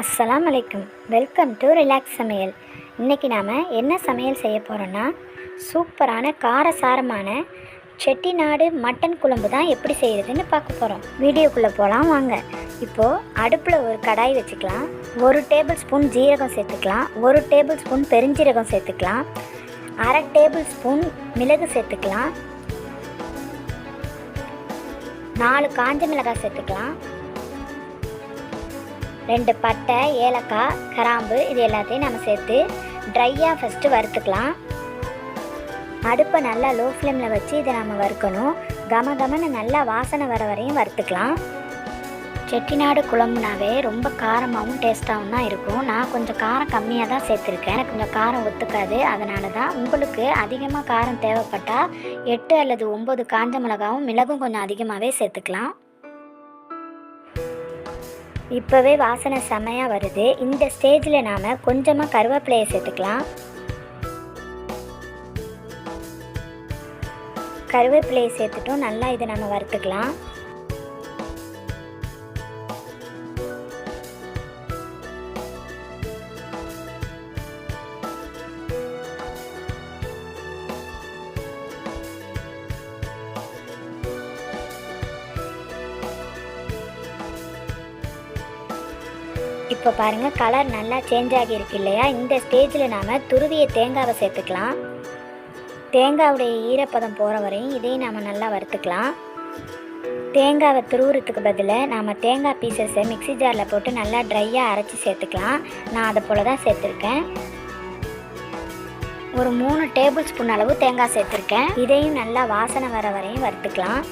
அஸ்ஸலாம் அலைக்கும். Welcome to relax சமையல். இன்றைக்கி நாம் என்ன சமையல் செய்ய போகிறோன்னா சூப்பரான காரசாரமான செட்டிநாடு மட்டன் குழம்பு தான் எப்படி செய்கிறதுன்னு பார்க்க போகிறோம் வீடியோக்குள்ளே போகலாம் வாங்க. இப்போது அடுப்பில் ஒரு கடாய் வச்சுக்கலாம். ஒரு டேபிள் ஸ்பூன் ஜீரகம் சேர்த்துக்கலாம். ஒரு டேபிள் ஸ்பூன் பெருஞ்சீரகம் சேர்த்துக்கலாம். அரை டேபிள் ஸ்பூன் மிளகு சேர்த்துக்கலாம். நாலு காஞ்ச மிளகாய் சேர்த்துக்கலாம். ரெண்டு பட்டை ஏலக்காய் கிராம்பு இது எல்லாத்தையும் நம்ம சேர்த்து ட்ரையாக ஃபஸ்ட்டு வறுத்துக்கலாம். அடுப்பை நல்லா லோ ஃப்ளேமில் வச்சு இதை நம்ம வறுக்கணும். கம கமன்னு நல்லா வாசனை வர வரையும் வறுத்துக்கலாம். செட்டிநாடு குழம்புனாவே ரொம்ப காரமாகவும் டேஸ்ட்டாகவும் தான் இருக்கும். நான் கொஞ்சம் காரம் கம்மியாக தான் சேர்த்துருக்கேன். எனக்கு கொஞ்சம் காரம் ஒத்துக்காது. அதனால தான் உங்களுக்கு அதிகமாக காரம் தேவைப்பட்டால் எட்டு அல்லது ஒம்பது காஞ்ச மிளகாவும் மிளகும் கொஞ்சம் அதிகமாகவே சேர்த்துக்கலாம். இப்போவே வாசனை செமையாக வருது. இந்த ஸ்டேஜில் நாம் கொஞ்சமாக கருவேப்பிலையை சேர்த்துக்கலாம். கருவேப்பிலையை சேர்த்துட்டும். நல்லா இதை நம்ம வறுத்துக்கலாம். இப்போ பாருங்கள் கலர் நல்லா சேஞ்ச் ஆகியிருக்கு இல்லையா? இந்த ஸ்டேஜில் நாம் துருவிய தேங்காவை சேர்த்துக்கலாம். தேங்காவுடைய ஈரப்பதம் போகிற வரையும் இதையும் நாம் நல்லா வறுத்துக்கலாம். தேங்காவை துருவுறதுக்கு பதிலாக நாம் தேங்காய் பீசஸை மிக்ஸி ஜாரில் போட்டு நல்லா ட்ரையாக அரைச்சி சேர்த்துக்கலாம். நான் அதை போல் தான் சேர்த்துருக்கேன். ஒரு மூணு டேபிள் ஸ்பூன் அளவு தேங்காய் சேர்த்துருக்கேன். இதையும் நல்லா வாசனை வர வரையும் வறுத்துக்கலாம்.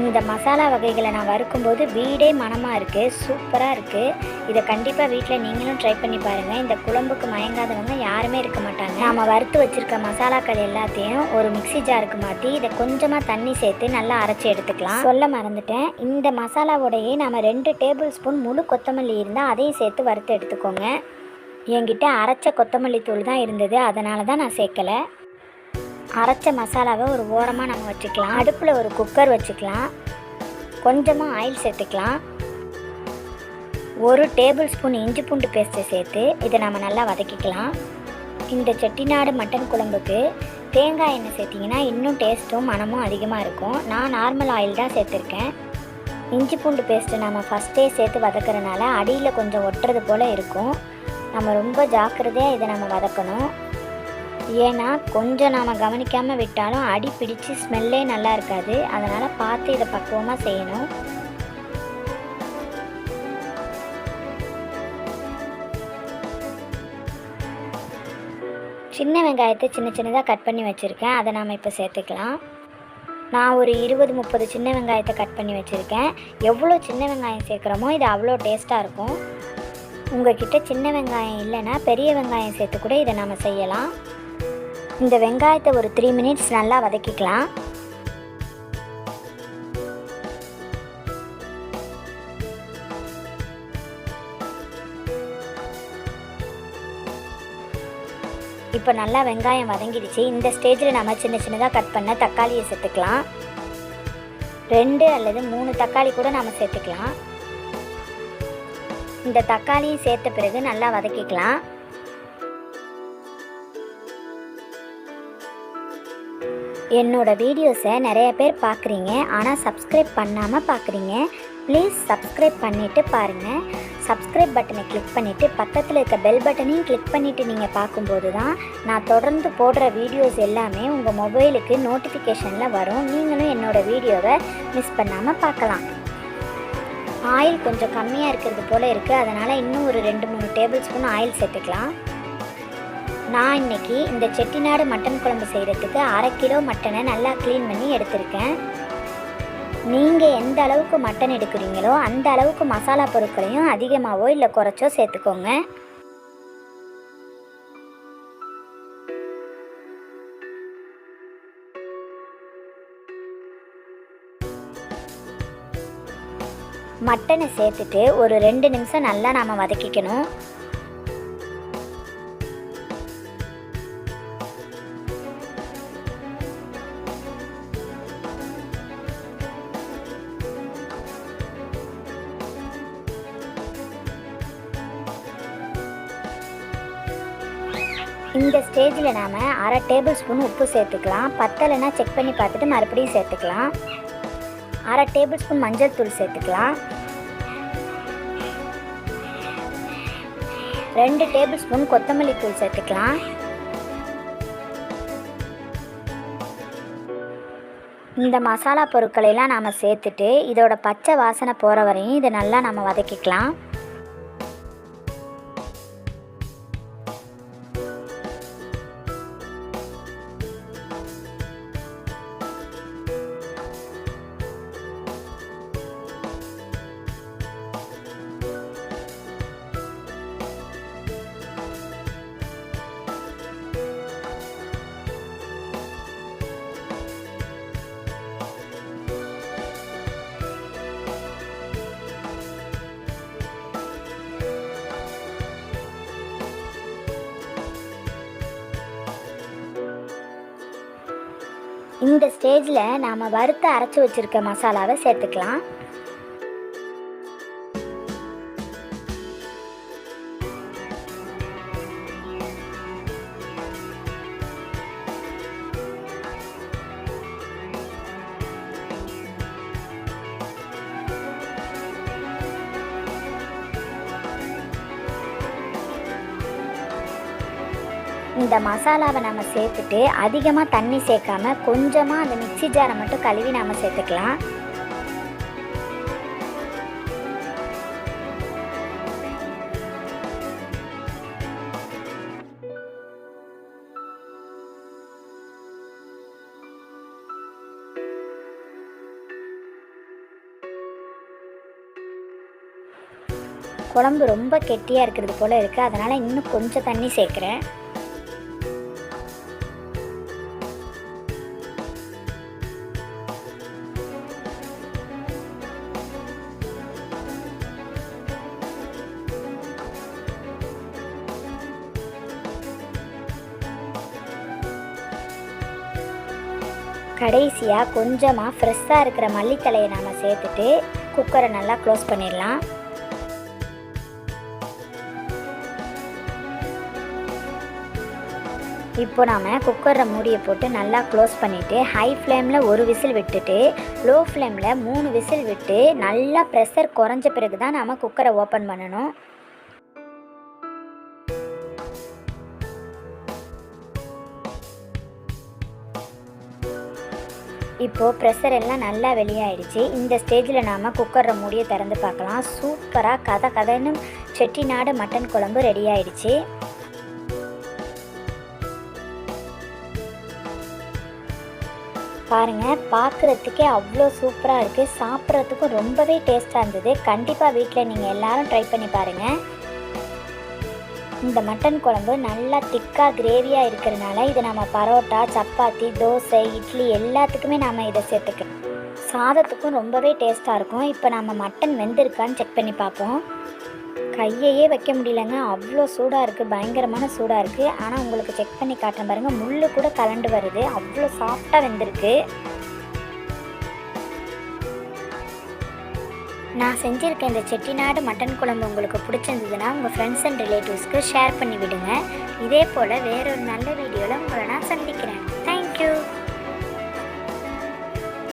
இந்த மசாலா வகைகளை நான் வறுக்கும்போது வீடே மனமாக இருக்குது சூப்பராக இருக்குது இதை கண்டிப்பாக வீட்டில் நீங்களும் ட்ரை பண்ணி பாருங்கள் இந்த குழம்புக்கு மயங்காதவங்க யாருமே இருக்க மாட்டாங்க. நாம் வறுத்து வச்சுருக்க மசாலாக்கள் எல்லாத்தையும் ஒரு மிக்ஸி ஜாருக்கு மாற்றி இதை கொஞ்சமாக தண்ணி சேர்த்து நல்லா அரைச்சி எடுத்துக்கலாம். சொல்ல மறந்துட்டேன். இந்த மசாலாவோடையே நாம் ரெண்டு டேபிள் ஸ்பூன் முழு கொத்தமல்லி இருந்தால் அதையும் சேர்த்து வறுத்து எடுத்துக்கோங்க. என்கிட்ட அரைச்ச கொத்தமல்லி தூள் தான் இருந்தது. அதனால தான் நான் சேர்க்கலை. அரைச்ச மசாலாவை ஒரு ஓரமாக நம்ம வச்சுக்கலாம். அடுப்பில் ஒரு குக்கர் வச்சுக்கலாம். கொஞ்சமாக ஆயில் சேர்த்துக்கலாம். ஒரு டேபிள் ஸ்பூன் இஞ்சி பூண்டு பேஸ்ட்டை சேர்த்து இதை நம்ம நல்லா வதக்கிக்கலாம். இந்த செட்டிநாடு மட்டன் குழம்புக்கு தேங்காய் எண்ணெய் சேர்த்திங்கன்னா இன்னும் டேஸ்ட்டும் மனமும் அதிகமாக இருக்கும். நான் நார்மல் ஆயில் தான் சேர்த்துருக்கேன். இஞ்சி பூண்டு பேஸ்ட்டு நம்ம ஃபஸ்ட்டே சேர்த்து வதக்கிறனால அடியில் கொஞ்சம் ஒட்டுறது போல் இருக்கும். நம்ம ரொம்ப ஜாக்கிரதையாக இதை நம்ம வதக்கணும். ஏன்னா கொஞ்சம் நாம் கவனிக்காமல் விட்டாலும் அடி பிடிச்சி ஸ்மெல்லே நல்லா இருக்காது. அதனால் பார்த்து இதை பக்குவமாக செய்யணும். சின்ன வெங்காயத்தை சின்ன சின்னதாக கட் பண்ணி வச்சுருக்கேன். அதை நாம் இப்போ சேர்த்துக்கலாம். நான் ஒரு இருபது முப்பது சின்ன வெங்காயத்தை கட் பண்ணி வச்சுருக்கேன். எவ்வளோ சின்ன வெங்காயம் சேர்க்குறோமோ இது அவ்வளோ டேஸ்ட்டாக இருக்கும். உங்ககிட்ட சின்ன வெங்காயம் இல்லைன்னா பெரிய வெங்காயம் சேர்த்து கூட இதை நாம் செய்யலாம். இந்த வெங்காயத்தை ஒரு த்ரீ மினிட்ஸ் நல்லா வதக்கிக்கலாம். இப்போ நல்லா வெங்காயம் வதங்கிடுச்சு. இந்த ஸ்டேஜில் நம்ம சின்ன சின்னதாக கட் பண்ண தக்காளியை சேர்த்துக்கலாம். ரெண்டு அல்லது மூணு தக்காளி கூட நம்ம சேர்த்துக்கலாம். இந்த தக்காளியும் சேர்த்த பிறகு நல்லா வதக்கிக்கலாம். என்னோட வீடியோஸை நிறைய பேர் பார்க்குறீங்க ஆனால் சப்ஸ்கிரைப் பண்ணாமல் பார்க்குறீங்க. ப்ளீஸ் சப்ஸ்கிரைப் பண்ணிவிட்டு பாருங்கள் சப்ஸ்கிரைப் பட்டனை கிளிக் பண்ணிவிட்டு பக்கத்தில் இருக்க பெல் பட்டனையும் கிளிக் பண்ணிவிட்டு நீங்கள் பார்க்கும்போது தான் நான் தொடர்ந்து போடுற வீடியோஸ் எல்லாமே உங்கள் மொபைலுக்கு நோட்டிஃபிகேஷனில் வரும். நீங்களும் என்னோடய வீடியோவை மிஸ் பண்ணாமல் பார்க்கலாம். ஆயில் கொஞ்சம் கம்மியாக இருக்கிறது போல் இருக்குது அதனால் இன்னும் ஒரு ரெண்டு மூணு டேபிள் ஸ்பூன் ஆயில் சேர்த்துக்கலாம். நான் இன்னைக்கு இந்த செட்டிநாடு மட்டன் குழம்பு செய்கிறதுக்கு அரை கிலோ மட்டனை நல்லா க்ளீன் பண்ணி எடுத்திருக்கேன். நீங்கள் எந்த அளவுக்கு மட்டன் எடுக்கிறீங்களோ அந்த அளவுக்கு மசாலா பொருட்களையும் அதிகமாகவோ இல்லை குறைச்சோ சேர்த்துக்கோங்க. மட்டனை சேர்த்துட்டு ஒரு ரெண்டு நிமிஷம் நல்லா நாம் வதக்கிக்கணும். இந்த ஸ்டேஜில் நாம் அரை டேபிள் ஸ்பூன் உப்பு சேர்த்துக்கலாம். பத்தலைன்னா செக் பண்ணி பார்த்துட்டு மறுபடியும் சேர்த்துக்கலாம். அரை டேபிள் ஸ்பூன் மஞ்சள் தூள் சேர்த்துக்கலாம். ரெண்டு டேபிள் ஸ்பூன் கொத்தமல்லி தூள் சேர்த்துக்கலாம். இந்த மசாலா பொருட்களையெல்லாம் நாம் சேர்த்துட்டு இதோட பச்சை வாசனை போகிற வரையும் இதை நல்லா நம்ம வதக்கிக்கலாம். இந்த ஸ்டேஜில் நாம் வறுத்து அரைச்சி வச்சுருக்க மசாலாவை சேர்த்துக்கலாம். இந்த மசாலாவை நம்ம சேர்த்துட்டு அதிகமாக தண்ணி சேர்க்காம கொஞ்சமாக அந்த மிக்ஸி ஜாரை மட்டும் கழுவி நாம் சேர்த்துக்கலாம். குழம்பு ரொம்ப கெட்டியாக இருக்கிறது போல் இருக்குது அதனால் இன்னும் கொஞ்சம் தண்ணி சேர்க்குறேன். கடைசியாக கொஞ்சமாக ஃப்ரெஷ்ஷாக இருக்கிற மல்லித்தலையை நாம் சேர்த்துட்டு குக்கரை நல்லா க்ளோஸ் பண்ணிடலாம். இப்போ நாம் குக்கரை மூடியை போட்டு நல்லா க்ளோஸ் பண்ணிவிட்டு ஹை ஃப்ளேமில் ஒரு விசில் விட்டுட்டு லோ ஃப்ளேமில் மூணு விசில் விட்டு நல்லா ப்ரெஷர் குறைஞ்ச பிறகு தான் நாம் குக்கரை ஓப்பன் பண்ணணும். இப்போது ப்ரெஷர் எல்லாம் நல்லா வெளியாயிடுச்சு. இந்த ஸ்டேஜில் நாம் குக்கரை மூடியை திறந்து பார்க்கலாம். சூப்பராக கதை கதைன்னு செட்டிநாடு மட்டன் குழம்பு ரெடி ஆயிடுச்சு. பாருங்கள் பார்க்குறதுக்கே அவ்வளோ சூப்பராக இருக்குது சாப்பிட்றதுக்கும் ரொம்பவே டேஸ்ட்டாக இருந்தது. கண்டிப்பாக வீட்டில் நீங்கள் எல்லோரும் ட்ரை பண்ணி பாருங்கள் இந்த மட்டன் குழம்பு நல்லா திக்காக கிரேவியாக இருக்கிறனால இதை நம்ம பரோட்டா சப்பாத்தி தோசை இட்லி எல்லாத்துக்குமே நாம் இதை சேர்த்துக்கணும். சாதத்துக்கும் ரொம்பவே டேஸ்ட்டாக இருக்கும். இப்போ நம்ம மட்டன் வெந்திருக்கான்னு செக் பண்ணி பார்ப்போம். கையையே வைக்க முடியலங்க. அவ்வளோ சூடாக இருக்குது பயங்கரமான சூடாக இருக்குது ஆனால் உங்களுக்கு செக் பண்ணி காட்டுறேன் பாருங்கள் முள் கூட கலண்டு வருது. அவ்வளோ சாஃப்டாக வெந்திருக்கு. நான் செஞ்சுருக்க இந்த செட்டிநாடு மட்டன் குழம்பு உங்களுக்கு பிடிச்சிருந்ததுன்னா உங்கள் ஃப்ரெண்ட்ஸ் அண்ட் ரிலேட்டிவ்ஸ்க்கு ஷேர் பண்ணி விடுங்க இதே போல் வேறொரு நல்ல வீடியோவில் உங்களை நான் சந்திக்கிறேன். தேங்க்யூ